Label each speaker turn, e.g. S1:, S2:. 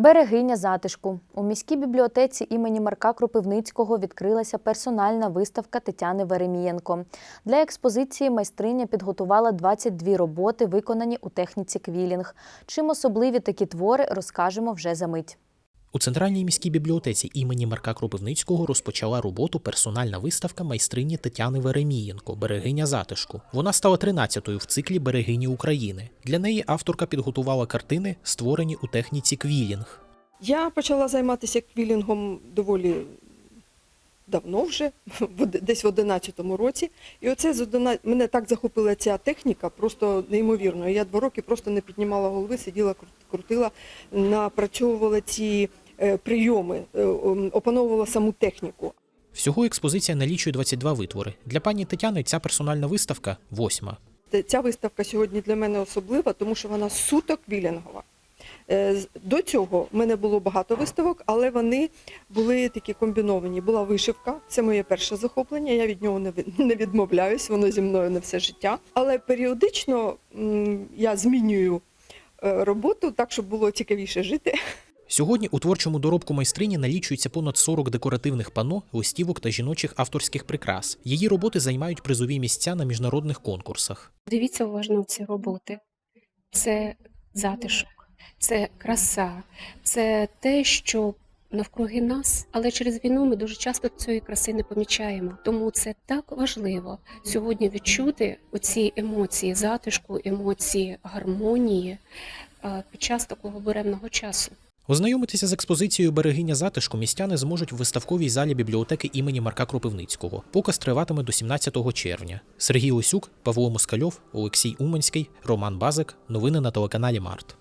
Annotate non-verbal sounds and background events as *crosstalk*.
S1: Берегиня затишку у міській бібліотеці імені Марка Кропивницького відкрилася персональна виставка Тетяни Веремієнко. Для експозиції майстриня підготувала 22 роботи, виконані у техніці квілінг. Чим особливі такі твори, розкажемо вже за мить.
S2: У центральній міській бібліотеці імені Марка Кропивницького розпочала роботу персональна виставка майстрині Тетяни Веремієнко Берегиня затишку. Вона стала 13-ю в циклі Берегині України. Для неї авторка підготувала картини, створені у техніці квілінг.
S3: Я почала займатися квілінгом доволі давно вже, *laughs* десь в 11-му році. І оце з 11 мене так захопила ця техніка, просто неймовірно. Я два роки просто не піднімала голови, сиділа, крут- крутила, напрацьовувала ці прийоми, е, опановувала саму техніку.
S2: Всього експозиція налічує 22 витвори. Для пані Тетяни ця персональна виставка восьма.
S3: Ця виставка сьогодні для мене особлива, тому що вона суто квілінгова. Е, До цього в мене було багато виставок, але вони були такі комбіновані. Була вишивка, це моє перше захоплення. Я від нього не від- *laughs* не відмовляюсь, воно зі мною на все життя. Але періодично я змінюю е, роботу так, щоб було цікавіше жити. *laughs*
S2: Сьогодні у творчому доробку майстрині налічується понад 40 декоративних пано, листівок та жіночих авторських прикрас. Її роботи займають призові місця на міжнародних конкурсах.
S4: Дивіться уважно в ці роботи. Це затишок, це краса, це те, що навкруги нас, але через війну ми дуже часто цієї краси не помічаємо. Тому це так важливо сьогодні відчути оці емоції затишку, емоції гармонії під час такого буремного часу.
S2: Ознайомитися з експозицією Берегиня затишку містяни зможуть в виставковій залі бібліотеки імені Марка Кропивницького. Показ триватиме до 17 червня. Сергій Осюк, Павло Москальов, Олексій Уманський, Роман Базик. Новини на телеканалі Март.